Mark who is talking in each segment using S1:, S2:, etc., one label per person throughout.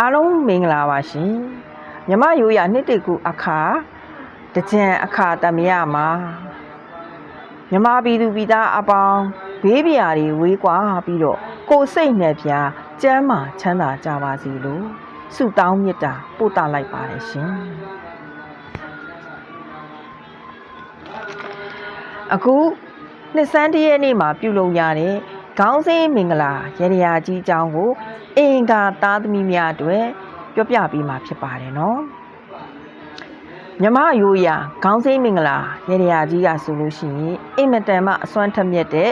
S1: အားလုံးမင်္ဂလာပါရှင်မြမရိုးရနှစ်တေကူအခါတကြံအခါတမယမှာမြမပြည်သူပြည်သားအပေါင်းဘေးပြာတွေဝေးကွာပြီးတော့ကိုယ်စိတ်နဲ့ပြာကျမ်းမာချမ်းသာကြပါစေလို့ဆုတောင်းမေတ္တာပို့သလိုက်ပါတယ်ရှင်အခုနှစ်ဆန်းတရက်နေ့မှာပြုလုပ်ရတဲ့ ခေါင်းစင်းမင်္ဂလာရေရရာကြီးအကြောင်းကိုအင်္ဂါသားသမီးများအတွက်ပြောပြပေးမှာဖြစ်ပါတယ်နော်မြမရိုးရာခေါင်းစင်းမင်္ဂလာရေရရာကြီးကဆိုလို့ရှိရင်အင်မတန်မှအစွမ်းထက်မြက်တဲ့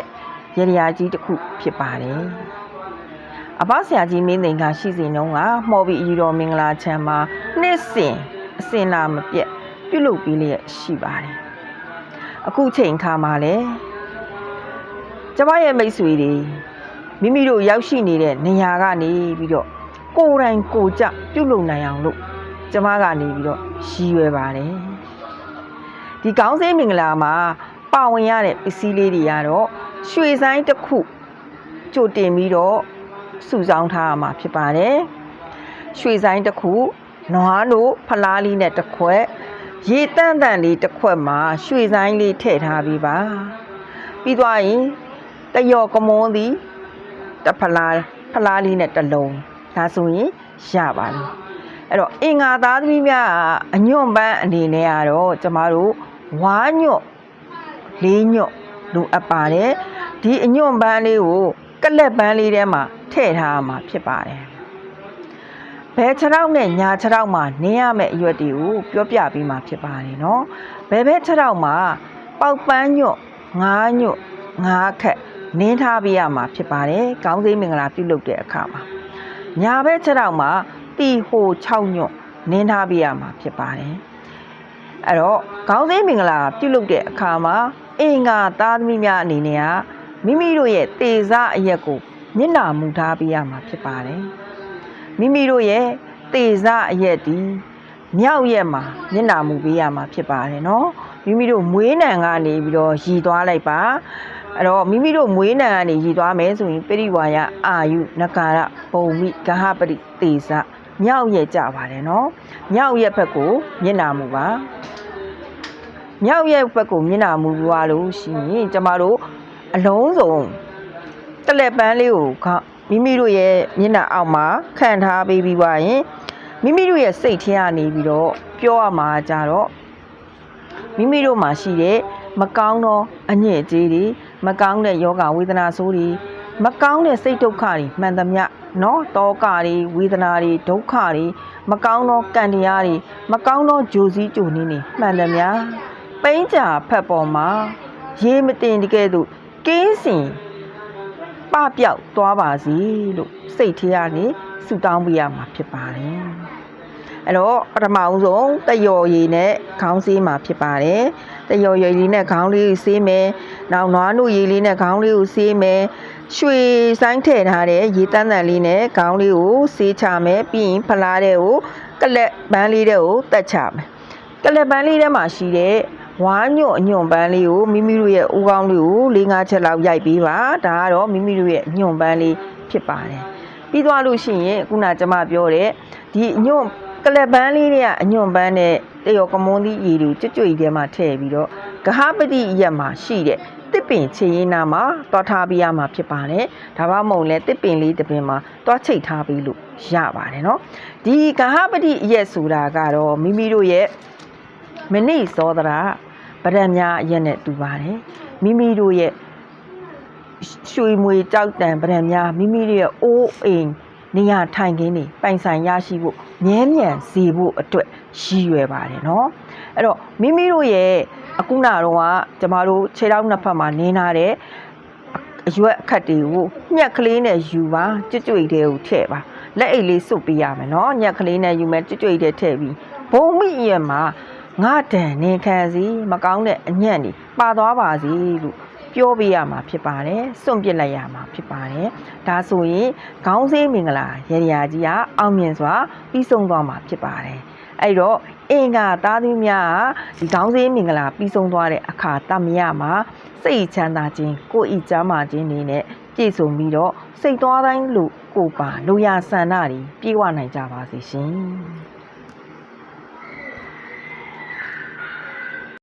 S1: ရေရရာကြီးတစ်ခုဖြစ်ပါတယ်အဘဆရာကြီးမင်းသိန်ကရှိစဉ်တုန်းကမှော်ပြီးအီတော်မင်္ဂလာချမ်းမှာနှစ်စဉ်အစင်လာမပြတ်ပြုလုပ်ပြီးလျက်ရှိပါတယ်အခုချိန်ခါမှာလည်း ကျမရဲ့မိတ်ဆွေတွေမိမိတို့ရောက်ရှိနေတဲ့နေရာကနေပြီးတော့ကိုယ်တိုင်ကိုယ်ကြပြုလုပ်နိုင်အောင်လို့ကျမကနေပြီးတော့ရည်ရွယ်ပါတယ်ဒီကောင်းစင်းမင်္ဂလာမှာပါဝင်ရတဲ့ပစ္စည်းလေးတွေကတော့ရွှေဆိုင်တစ်ခုကြိုတင်ပြီးတော့စုဆောင်းထားရမှာဖြစ်ပါတယ်ရွှေဆိုင်တစ်ခုနွားတို့ဖလားလေးနဲ့တစ်ခွက်ရေတန့်တန့်လေးတစ်ခွက်မှာရွှေဆိုင်လေးထည့်ထားပြီးပါပြီးသွားရင် တယော်ကမွန်သည်တဖလားဖလားလေးနဲ့တစ်လုံးဒါဆိုရင်ရပါပြီအဲ့တော့အင်္ဂါသားသမီးများအညွန့်ပန်းအနေနဲ့ကတော့ကျမတို့ဝါညွန့်လေးညွန့်လိုအပ်ပါတယ်ဒီအညွန့်ပန်းလေးကိုကလက်ပန်းလေးထဲမှာထည့်ထားမှာဖြစ်ပါတယ်ဘယ်ခြေထောက်နဲ့ညာခြေထောက်မှာနင်းရမယ့်အရွက်တွေကိုပြောပြပြီးမှဖြစ်ပါတယ်နော်ဘယ်ဘက်ခြေထောက်မှာပေါက်ပန်းညွတ်ငါးညွတ်ငါးခက် နင်းထားပေးရမှာဖြစ်ပါတယ်။ခေါင်းစိမ့်မင်္ဂလာပြုလုပ်တဲ့အခါမှာညာဘက်ခြေထောက်မှာတီဟို6ညွန့်နင်းထားပေးရမှာဖြစ်ပါတယ်။အဲ့တော့ခေါင်းစိမ့်မင်္ဂလာပြုလုပ်တဲ့အခါမှာအင်္ဂါသားသမီးများအနေနဲ့ကမိမိတို့ရဲ့တေဇအရက်ကိုမျက်နာမူထားပေးရမှာဖြစ်ပါတယ်။မိမိတို့ရဲ့တေဇအရက်ဒီမြောက်ရက်မှာမျက်နာမူပေးရမှာဖြစ်ပါတယ်နော်။ မိမိတို့မွေးနံကနေပြီးတော့ရည်သွားလိုက်ပါအဲ့တော့မိမိတို့မွေးနံကနေရည်သွားမယ်ဆိုရင်ပရိဝါယအာယုနဂါရဘုံမိဂဟပရိတေဇမြောက်ရဲ့ကြပါတယ်နော်မြောက်ရဲ့ဘက်ကိုမျက်နာမူပါမြောက်ရဲ့ဘက်ကိုမျက်နာမူပါလို့ရှိရင်ကျမတို့အလုံးစုံတလက်ပန်းလေးကိုမိမိတို့ရဲ့မျက်နှာအောက်မှာခံထားပေးပြီးပါရင်မိမိတို့ရဲ့စိတ်ထဲကနေပြီးတော့ပြောရမှာကြတော့ မိမိတို့မှာရှိတဲ့မကောင်းသောအညစ်အကြေးတွေမကောင်းတဲ့ယောဂဝေဒနာဆိုးတွေမကောင်းတဲ့စိတ်ဒုက္ခတွေမှန်သမျှနော်တောကတွေဝေဒနာတွေဒုက္ခတွေမကောင်းသောကံတရားတွေမကောင်းသောဂျိုစည်းဂျိုနင်းတွေမှန်သမျှပိန်းကြာဖက်ပေါ်မှာရေမတင်တကယ်လို့ကင်းစင်ပပျောက်သွားပါစေလို့စိတ်ထဲကနေဆုတောင်းပေးရမှာဖြစ်ပါတယ် အဲ့တော့ပထမဦးဆုံးတယော်ရည်နဲ့ခေါင်းဆေးမှာဖြစ်ပါတယ်တယော်ရည်လေးနဲ့ခေါင်းလေးကိုဆေးမယ်နောက်နွားနုရည်လေးနဲ့ခေါင်းလေးကိုဆေးမယ်ရွှေဆိုင်ထည့်ထားတဲ့ရေတန်းတန်လေးနဲ့ခေါင်းလေးကိုဆေးချမယ်ပြီးရင်ဖလားတဲ့ကိုကလက်ပန်းလေးတဲ့ကိုတက်ချမယ်ကလက်ပန်းလေးထဲမှာရှိတဲ့ဝါညွန့်အညွန့်ပန်းလေးကိုမိမိတို့ရဲ့ဦးခေါင်းလေးကို၄၅ချက်လောက်ရိုက်ပေးပါဒါကတော့မိမိတို့ရဲ့ညွန့်ပန်းလေးဖြစ်ပါတယ်ပြီးသွားလို့ရှိရင်ခုနကျမပြောတဲ့ဒီအညွန့် ကလပ်ပန်းလေးတွေကအညွန့်ပန်းနဲ့တရောကမွန်သီးရည်တွေကြွကြွထဲမှာထည့်ပြီးတော့ဂဟပတိရက်မှာရှိတဲ့တစ်ပင်ချေရင်နာမှာတွားထားပေးရမှာဖြစ်ပါတယ်ဒါမှမဟုတ်လဲတစ်ပင်လေးတစ်ပင်မှာတွားချိတ်ထားပေးလို့ရပါတယ်เนาะဒီဂဟပတိရက်ဆိုတာကတော့မိမိတို့ရဲ့မနိသောဒရာဗရံများအရက်နဲ့တူပါတယ်မိမိတို့ရဲ့ရွှေမွေကြောက်တံဗရံများမိမိတို့ရဲ့အိုးအိမ် နေရာထိုင်ခင်းတွေပိုင်ဆိုင်ရရှိဖို့ငဲမြံစေဖို့အတွက်ရည်ရွယ်ပါတယ်နော်အဲ့တော့မိမိတို့ရဲ့အခုနာတော့ကကျမတို့ခြေထောက်နှစ်ဖက်မှာနင်းလာတဲ့အရွက်အခက်တွေကိုညက်ကလေးနဲ့ယူပါကြွကြွတဲ့ကိုထည့်ပါလက်အိတ်လေးစွပ်ပေးရမယ်နော်ညက်ကလေးနဲ့ယူမယ်ကြွကြွတဲ့ထည့်ပြီးဘုံမိရဲ့မှာငါတန်နေခံစီမကောင်းတဲ့အညံ့တွေပါသွားပါစီလို့ ပြောပေးရမှာဖြစ်ပါတယ်စွန့်ပစ်လိုက်ရမှာဖြစ်ပါတယ်ဒါဆိုရင်ခေါင်းစည်းမင်္ဂလာရေရာကြီးကအောင်မြင်စွာပြီးဆုံးသွားမှာဖြစ်ပါတယ်အဲ့တော့အင်္ဂါသားသမီးများကဒီခေါင်းစည်းမင်္ဂလာပြီးဆုံးသွားတဲ့အခါတမယမှာစိတ်ချမ်းသာခြင်းကိုယ်ဤချမ်းသာခြင်းနေနဲ့ပြည့်စုံပြီးတော့စိတ်သွားတိုင်းလို့ကိုယ်ပါလူရဆန္ဒတွေပြေဝနိုင်ကြပါစေရှင်